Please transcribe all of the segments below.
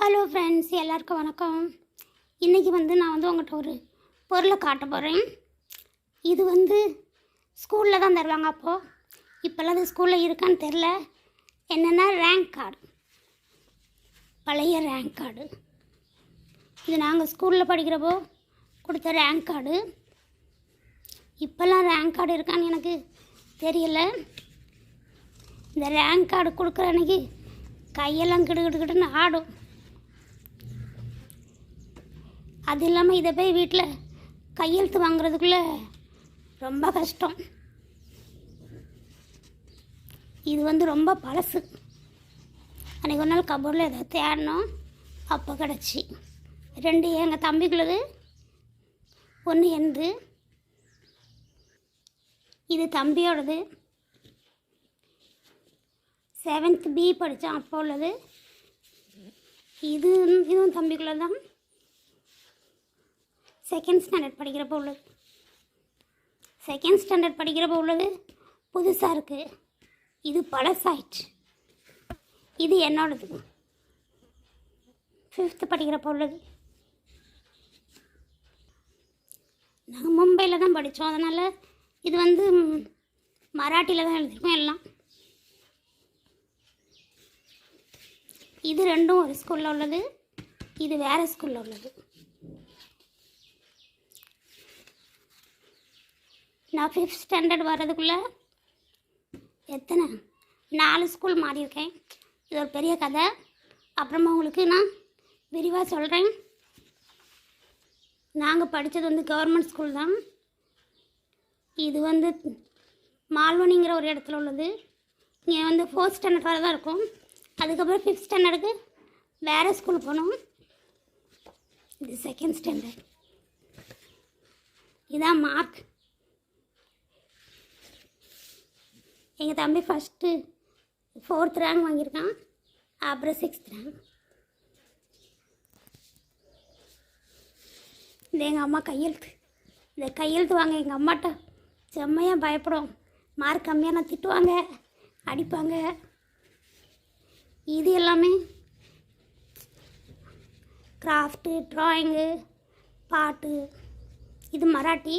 Hello friends எல்லாருக்கும் வணக்கம். இன்றைக்கி வந்து நான் வந்து உங்கள்கிட்ட ஒரு பொருளை காட்ட போகிறேன் இது வந்து ஸ்கூலில் தான் தருவாங்க அப்போது இப்போல்லாம் அது ஸ்கூலில் இருக்கான்னு தெரில என்னென்னா ரேங்க் கார்டு பழைய ரேங்க் கார்டு இது நாங்கள் ஸ்கூலில் படிக்கிறப்போ கொடுத்த ரேங்க் கார்டு இப்போல்லாம் ரேங்க் கார்டு இருக்கான்னு எனக்கு தெரியல. இந்த ரேங்க் கார்டு கொடுக்குற அன்னைக்கு கையெல்லாம் கிடு ஆடும். அது இல்லாமல் இதை போய் வீட்டில் கையெழுத்து வாங்குறதுக்குள்ளே ரொம்ப கஷ்டம். இது வந்து ரொம்ப பழசு. அன்றைக்கி ஒரு நாள் கபோர்டில் எதாவது தேடணும் அப்போ கிடச்சி. ரெண்டு எங்கள் தம்பிக்குள்ளது ஒன்று எந்து. இது தம்பியோடது. செவன்த் பி படித்தான் அப்போ உள்ளது. இது இதுவும் தம்பிக்குள்ளே தான் செகண்ட் ஸ்டாண்டர்ட் படிக்கிறப்போ உள்ளது. செகண்ட் ஸ்டாண்டர்ட் படிக்கிறப்போ உள்ளது. புதுசாக இருக்குது இது பழசாயிடுச்சு இது என்னோடது. ஃபிஃப்த்து படிக்கிறப்போ உள்ளது. நாங்கள் மும்பையில் தான் படித்தோம் அதனால் இது வந்து மராட்டியில் தான் எழுதியிருக்கோம் எல்லாம். இது ரெண்டும் ஒரு ஸ்கூலில் உள்ளது. இது வேறு ஸ்கூலில் உள்ளது. நான் ஃபிஃப்த் ஸ்டாண்டர்ட் வர்றதுக்குள்ளே எத்தனை? நாலு ஸ்கூல் மாறியிருக்கேன். இது ஒரு பெரிய கதை. அப்புறமா உங்களுக்கு நான் விரிவாக சொல்கிறேன் நாங்கள் படித்தது வந்து கவர்மெண்ட் ஸ்கூல் தான். இது வந்து மால்வனிங்கிற ஒரு இடத்துல உள்ளது. இங்கே வந்து ஃபோர்த் ஸ்டாண்டர்ட் வரை தான் இருக்கும். அதுக்கப்புறம் ஃபிஃப்த் ஸ்டாண்டர்டுக்கு வேறு ஸ்கூல் போனோம். இது செகண்ட் ஸ்டாண்டர்ட் இதான் மார்க் எங்கள் தம்பி ஃபஸ்ட்டு ஃபோர்த் ரேங்க் வாங்கியிருக்கான். அப்புறம் சிக்ஸ்த் ரேங்க் இந்த எங்கள் அம்மா கையெழுத்து. இந்த கையெழுத்து வாங்க எங்கள் அம்மாட்ட செம்மையாக பயப்படும். மார்க் கம்மியாக நான் திட்டுவாங்க அடிப்பாங்க. இது எல்லாமே கிராஃப்ட்டு ட்ராயிங்கு பாட்டு. இது மராட்டி.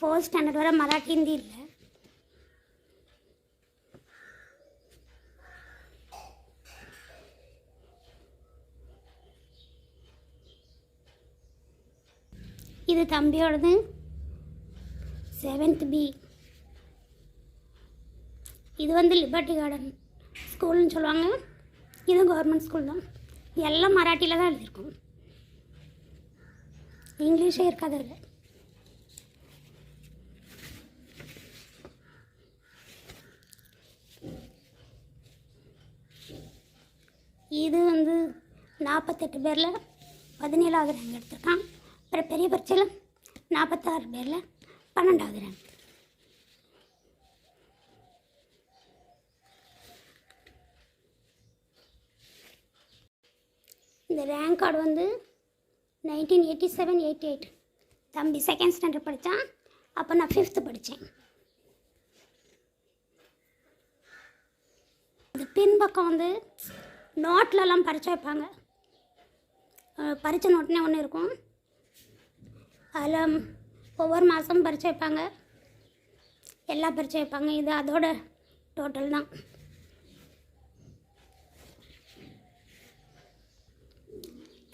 ஃபோர்த் ஸ்டாண்டர்ட் வர மராட்டி ஹிந்தி இல்லை. இது தம்பியோடது. செவன்த் பி இது வந்து லிபர்ட்டி கார்டன் ஸ்கூல்னு சொல்லுவாங்க. இதுவும் கவர்மெண்ட் ஸ்கூல் தான். எல்லாம் மராட்டியில் தான் எழுதியிருக்கோம். இங்கிலீஷே இருக்காது இல்லை இது வந்து நாற்பத்தெட்டு பேரில் பதினேழாவது ரேங்க் எடுத்திருக்கான். அப்புறம் பெரிய பரீட்சையில் நாற்பத்தாறு பேரில் பன்னெண்டாவது ரேங்க் இந்த ரேங்க் கார்டு வந்து nineteen eighty seven eighty eight தம்பி செகண்ட் ஸ்டாண்டர்ட் படித்தான் அப்போ நான் ஃபிஃப்த்து படித்தேன் இந்த பின்பக்கம் வந்து நோட்லலாம் பறிச்சு வைப்பாங்க. பறித்த நோட்னே ஒன்று இருக்கும். அதில் ஒவ்வொரு மாதமும் பரிச்சை வைப்பாங்க. எல்லா பரிச்சை வைப்பாங்க. இது அதோட டோட்டல் தான்.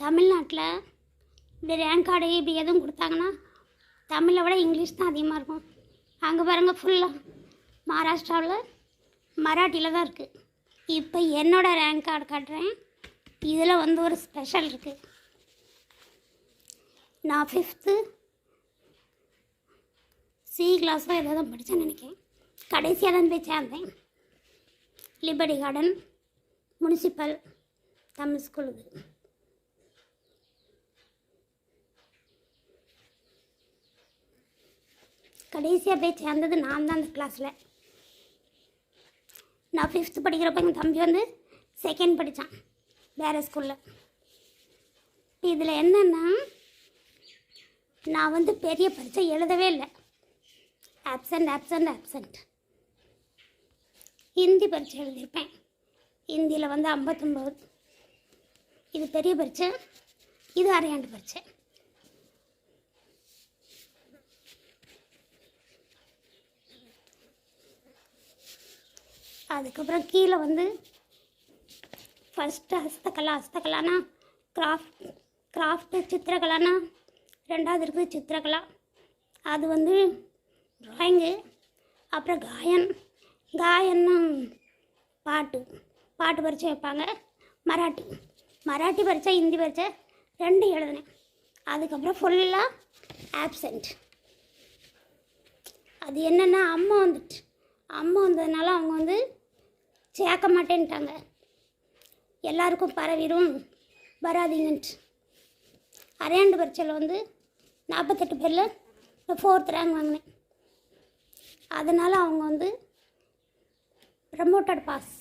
தமிழ்நாட்டில் இப்படி ரேங்க் கார்டு இப்படி எதுவும் கொடுத்தாங்கன்னா தமிழை விட இங்கிலீஷ் தான் அதிகமாக இருக்கும். அங்கே பாருங்கள் ஃபுல்லாக மகாராஷ்டிராவில் மராட்டியில் தான் இருக்குது இப்போ என்னோடய ரேங்க் கார்டு காட்டுறேன். இதில் வந்து ஒரு ஸ்பெஷல் இருக்குது நான் ஃபிஃப்த்து சி கிளாஸோ ஏதோ தான் படித்தேன்னு நினைக்கிறேன். கடைசியாக தான் போய் சேர்ந்தேன். லிபடி கார்டன் முனிசிபல் தமிழ் ஸ்கூலுக்கு கடைசியாக போய் சேர்ந்தது நான் தான் அந்த கிளாஸில் நான் ஃபிஃப்த்து படிக்கிறப்ப எங்கள் தம்பி வந்து செகண்ட் படித்தான் வேறு ஸ்கூலில் இதில் என்னென்னா நான் வந்து பெரிய பரீட்சை எழுதவே இல்லை. ஆப்சண்ட் ஆப்சண்ட் ஆப்சண்ட் ஹிந்தி பரீட்சை எழுதியிருப்பேன். ஹிந்தியில் வந்து ஐம்பத்தொம்போது. இது பெரிய பரீட்சை. இது அரையாண்டு பரீட்சை. அதுக்கப்புறம் கீழே வந்து ஃபஸ்ட்டு ஹஸ்தகலா ஹஸ்தகலானா கிராஃப்ட் கிராஃப்ட்டு சித்திரகலானா ரெண்டாவது இருக்குது சித்திரகலா அது வந்து ட்ராயிங்கு அப்புறம் காயன். காயன்னா பாட்டு. பாட்டு பரிச்சை வைப்பாங்க. மராட்டி. மராட்டி பரிச்சா ஹிந்தி பரீட்சை ரெண்டு எழுதினேன். அதுக்கப்புறம் ஃபுல்லாக ஆப்சண்ட் அது என்னென்னா அம்மா வந்துட்டு. அம்மா வந்ததுனால அவங்க வந்து சேர்க்க மாட்டேன்ட்டாங்க. எல்லாருக்கும் பரவிடும் வராதீங்கன்ட்டு. அரையாண்டு பரீட்சையில் வந்து நாற்பத்தெட்டு பேரில் ஃபோர்த் ரேங்க் வாங்கினேன். அதனால் அவங்க வந்து ப்ரமோட்டட் பாஸ்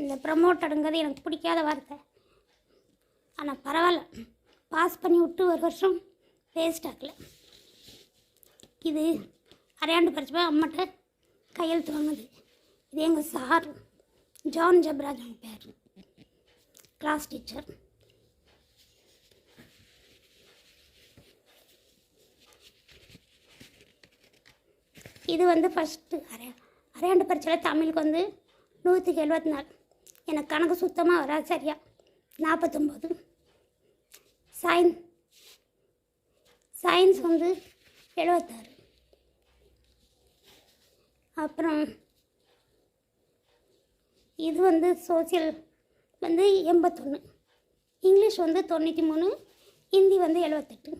இந்த ப்ரமோட்டடுங்கிறது எனக்கு பிடிக்காத வார்த்தை. ஆனால் பரவாயில்ல. பாஸ் பண்ணி விட்டு ஒரு வருஷம் வேஸ்ட் ஆகல இது அரையாண்டு படிச்சப்போ அம்மாட்ட கையெழுத்து வாங்குது இது எங்கள் சார் ஜான் ஜப்ராஜ் பேர். கிளாஸ் டீச்சர் இது வந்து ஃபஸ்ட்டு அரை அரையாண்டு பரீட்சையில் தமிழுக்கு வந்து நூற்றுக்கு எழுபத்தி நாலு எனக்கு கணக்கு சுத்தமாக வராது சரியா? நாற்பத்தொம்போது சயின்ஸ் சயின்ஸ் வந்து எழுபத்தாறு அப்புறம் இது வந்து சோசியல் வந்து எண்பத்தொன்று இங்கிலீஷ் வந்து தொண்ணூற்றி மூணு ஹிந்தி வந்து எழுபத்தெட்டு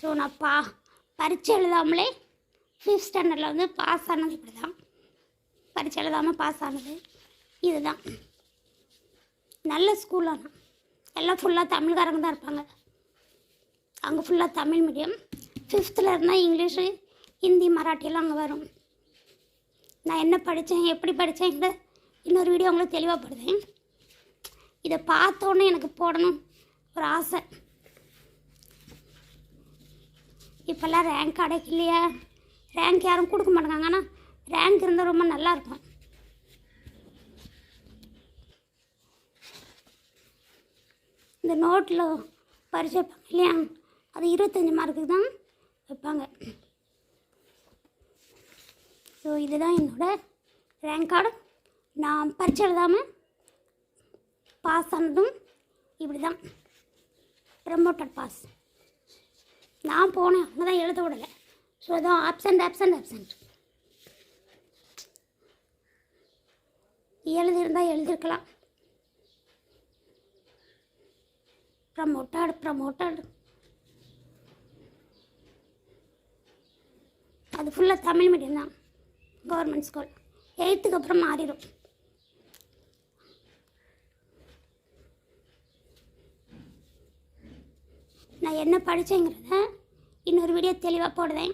ஸோ நான் பா பரீட்சை எழுதாமலே ஃபிஃப்த் ஸ்டாண்டர்டில் வந்து பாஸ் ஆனது இப்படி தான் பரீட்சை எழுதாமல் பாஸ் ஆனது இதுதான். நல்ல ஸ்கூல் ஆனால் எல்லாம் ஃபுல்லாக தமிழ்காரங்க தான் இருப்பாங்க. அங்கே ஃபுல்லாக தமிழ் மீடியம் ஃபிஃப்த்தில் இருந்தால் இங்கிலீஷு ஹிந்தி மராட்டியெல்லாம் அங்கே வரும். நான் என்ன படித்தேன் எப்படி படித்தேங்கிற இன்னொரு வீடியோ உங்களுக்கு தெளிவாகப்படுவேன் இதை பார்த்தோன்னே எனக்கு போடணும் ஒரு ஆசை. இப்போல்லாம் ரேங்க் கிடைக்கலையா ரேங்க் யாரும் கொடுக்க மாட்டாங்க. ஆனால் ரேங்க் இருந்தால் ரொம்ப நல்லா இருக்கும். இந்த நோட்டில் பரிசு வைப்பாங்க இல்லையா? அது இருபத்தஞ்சி மார்க்குக்கு தான் வைப்பாங்க. ஸோ இதுதான் என்னோடய ரேங்க் கார்டு நான் பரிச்சை எழுதாமல் பாஸ் ஆனதும் இப்படி தான் ப்ரமோட்டட் பாஸ் நான் போனேன் அவங்க தான் எழுத விடலை. ஸோ அதான் ஆப்சண்ட் ஆப்சண்ட் ஆப்சண்ட் எழுதியிருந்தால் எழுதியிருக்கலாம். ப்ரமோட்டட் ப்ரமோட்டட் அது ஃபுல்லாக தமிழ் மீடியம் தான். கவர்மெண்ட் ஸ்கூல் எயித்துக்கு அப்புறம் மாறிடும். நான் என்ன படித்தேங்கிறத இன்னொரு வீடியோ தெளிவாக போடுவேன்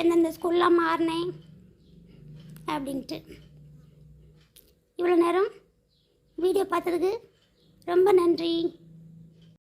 எந்தெந்த ஸ்கூல்லாம் மாறினேன் அப்படின்ட்டு. இவ்வளோ நேரம் வீடியோ பார்த்ததுக்கு ரொம்ப நன்றி.